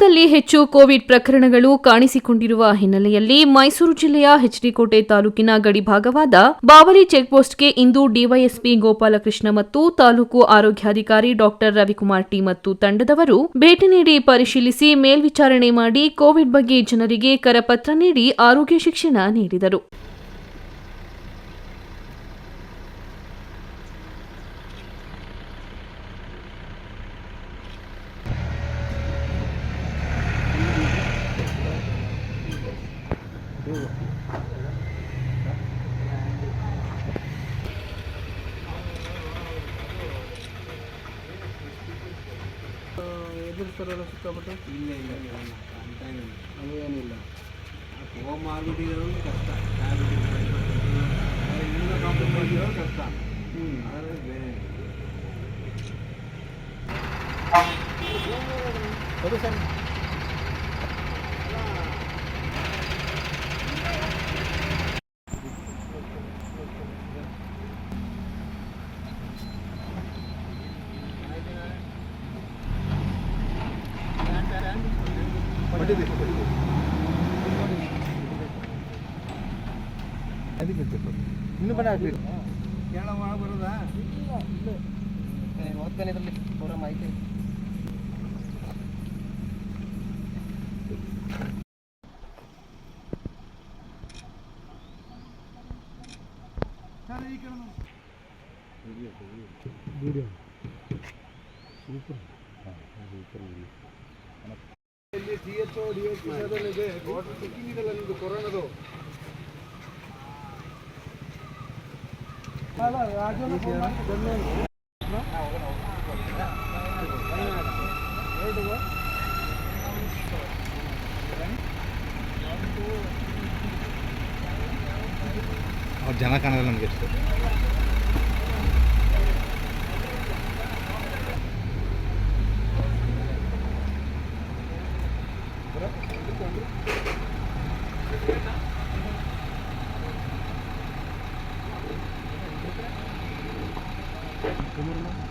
ಜಿಲ್ಲಾದಲ್ಲಿ ಹೆಚ್ಚು ಕೋವಿಡ್ ಪ್ರಕರಣಗಳು ಕಾಣಿಸಿಕೊಂಡಿರುವ ಹಿನ್ನೆಲೆಯಲ್ಲಿ ಮೈಸೂರು ಜಿಲ್ಲೆಯ ಹೆಚ್ಡಿಕೋಟೆ ತಾಲೂಕಿನ ಗಡಿಭಾಗವಾದ ಬಾವಲಿ ಚೆಕ್ಪೋಸ್ಟ್ಗೆ ಇಂದು ಡಿವೈಎಸ್ಪಿ ಗೋಪಾಲಕೃಷ್ಣ ಮತ್ತು ತಾಲೂಕು ಆರೋಗ್ಯಾಧಿಕಾರಿ ಡಾಕ್ಟರ್ ರವಿಕುಮಾರ್ ಟಿ ಮತ್ತು ತಂಡದವರು ಭೇಟಿ ನೀಡಿ ಪರಿಶೀಲಿಸಿ ಮೇಲ್ವಿಚಾರಣೆ ಮಾಡಿ ಕೋವಿಡ್ ಬಗ್ಗೆ ಜನರಿಗೆ ಕರಪತ್ರ ನೀಡಿ ಆರೋಗ್ಯ ಶಿಕ್ಷಣ ನೀಡಿದರು. ಎದುರಿಸ್ತಾರಲ್ಲ ಸಿಕ್ಕಾಪಟ್ಟೆ ಇಲ್ಲ ಇಲ್ಲ ಇಲ್ಲ ಇಲ್ಲ ಅಂತ ಏನಿಲ್ಲ ಅದು ಏನಿಲ್ಲ ಹೋಮ್ ಆಗಿಬಿಟ್ಟಿರೋದು ಕಷ್ಟ ಡಯಾಬಿಟಿಸ್ ಇನ್ನೂ ಕಾಂಪ್ರಮೈಸ್ ಇರೋದು ಕಷ್ಟ ಹ್ಞೂ ಆದರೆ ಬೇರೆ ಅದು ಸರ್ ಇನ್ನು ಬಡ ಆಗ್ಬೇಕು ಕೇಳ ಒಳ ಬರೋದಾ ಓದ್ತಾನೆ ಇದರಲ್ಲಿ ಪೂರ ಮಾಹಿತಿ ಇಲ್ಲಿ ಡಿ ಎಚ್ ಡಿ ಎಚ್ ಇದೆ ವಾಟರ್ ಚೆಕಿಂಗ್ ಇದೆಲ್ಲ ನಿಮ್ಮದು ಕೊರೋನಾದು ಜನ ಕಾಣೋದಿಲ್ಲ ನಮಗೆ ಎಷ್ಟು Umur mo?